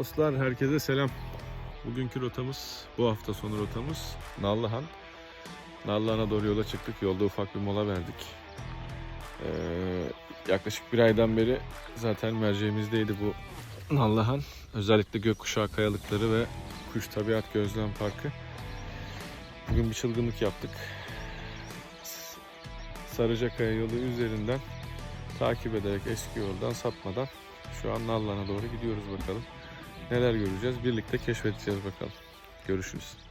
Dostlar herkese selam. Bugünkü rotamız, bu hafta sonu rotamız Nallıhan. Nallıhan'a doğru yola çıktık. Yolda ufak bir mola verdik. Ee, yaklaşık bir aydan beri zaten merceğimizdeydi bu Nallıhan. Özellikle gökkuşağı kayalıkları ve Kuş Tabiat Gözlem Parkı. Bugün bir çılgınlık yaptık. Sarıcakaya yolu üzerinden takip ederek eski yoldan sapmadan şu an Nallıhan'a doğru gidiyoruz bakalım. Neler göreceğiz? Birlikte keşfedeceğiz bakalım. Görüşürüz.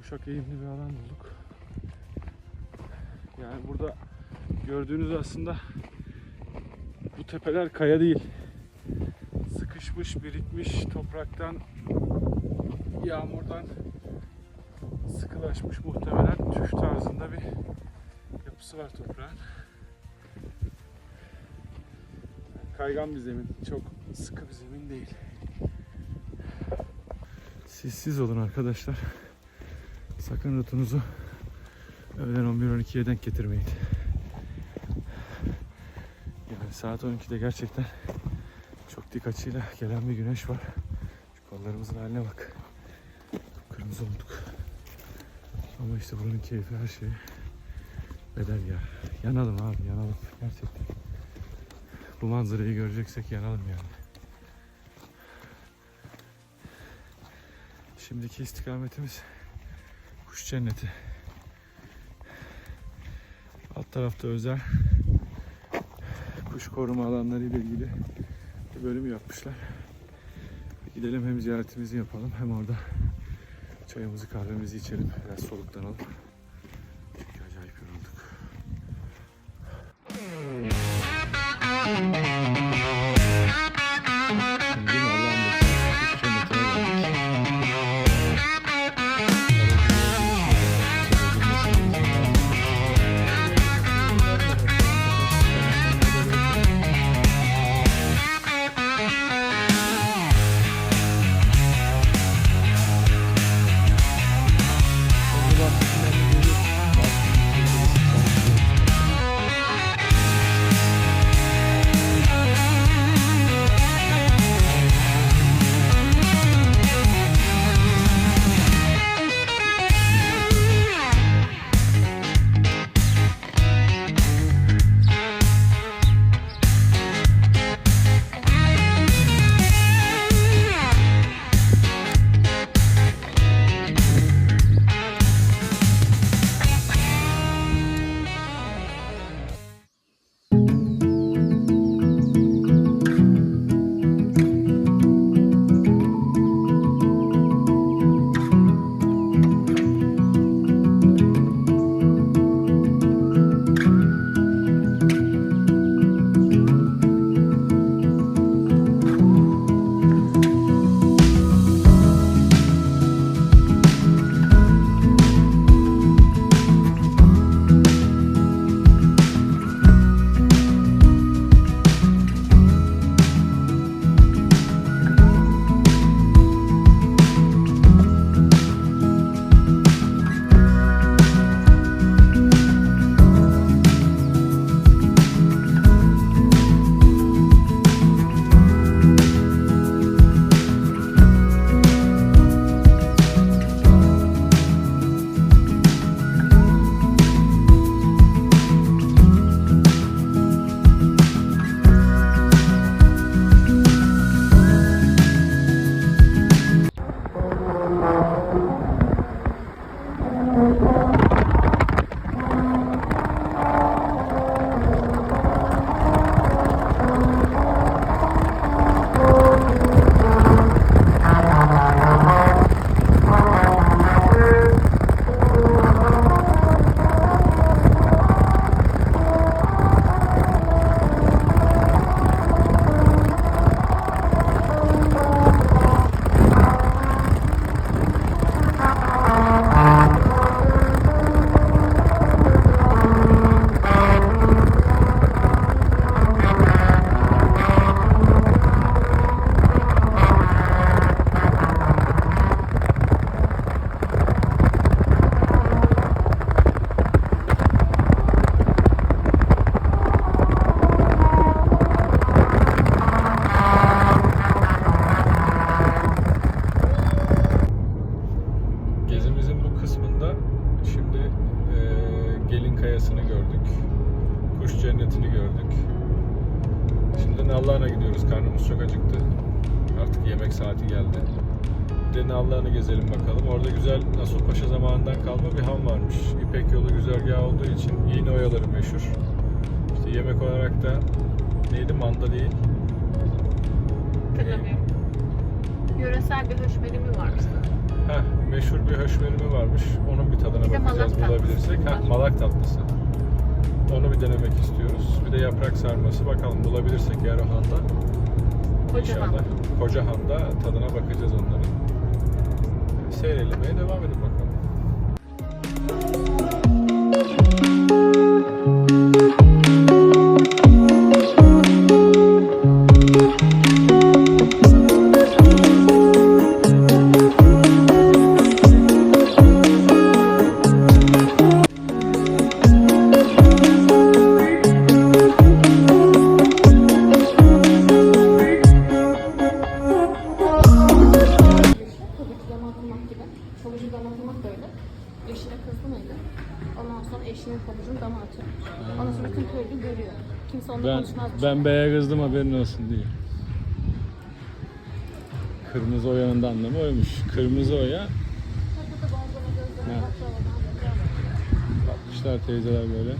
Yumuşak eğimli bir alan bulduk. Yani burada gördüğünüz aslında bu tepeler kaya değil. Sıkışmış, birikmiş topraktan, yağmurdan sıkılaşmış muhtemelen tüf tarzında bir yapısı var toprağın. Kaygan bir zemin, çok sıkı bir zemin değil. Sessiz olun arkadaşlar. Sakın rotunuzu öğlen 11-12'ye denk getirmeyin. Yani saat 12'de gerçekten çok dik açıyla gelen bir güneş var. Şu kollarımızın haline bak. Kırmızı olduk. Ama işte buranın keyfi her şeye bedel ya. Yanalım abi yanalım gerçekten. Bu manzarayı göreceksek yanalım yani. Şimdiki istikametimiz kuş cenneti. Alt tarafta özel kuş koruma alanları ile ilgili bir bölüm yapmışlar. Gidelim hem ziyaretimizi yapalım hem orada çayımızı kahvemizi içelim. Biraz soluklanalım. Adası'nı gördük. Kuş cennetini gördük. Şimdi Nallıhan'a gidiyoruz. Karnımız çok acıktı. Artık yemek saati geldi. Bir de Nallıhan'ı gezelim bakalım. Orada güzel Paşa zamanından kalma bir ham varmış. İpek yolu güzergahı olduğu için iğne oyaları meşhur. İşte yemek olarak da neydi manda değil. Ee, Yöresel bir höşmerimi varmış. Heh, meşhur bir höşmerimi varmış. Onun bir tadına bir bakacağız bulabilirsek. Heh, malak tatlısı. Onu bir denemek istiyoruz. Bir de yaprak sarması. Bakalım bulabilirsek eğer o handa. Kocaman. İnşallah koca handa tadına bakacağız onların. Seyrelemeye devam edin bakalım. Eşinin pabucunu dama atıyor. Ondan sonra tüm köylü görüyor. Kimse onunla Ben, konuşmaz. ben beye kızdım haberin olsun diye. Kırmızı oyanın da anlamı oymuş. Kırmızı oya Burada da baklavadan bakmışlar teyzeler böyle.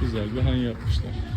Güzel bir han yapmışlar.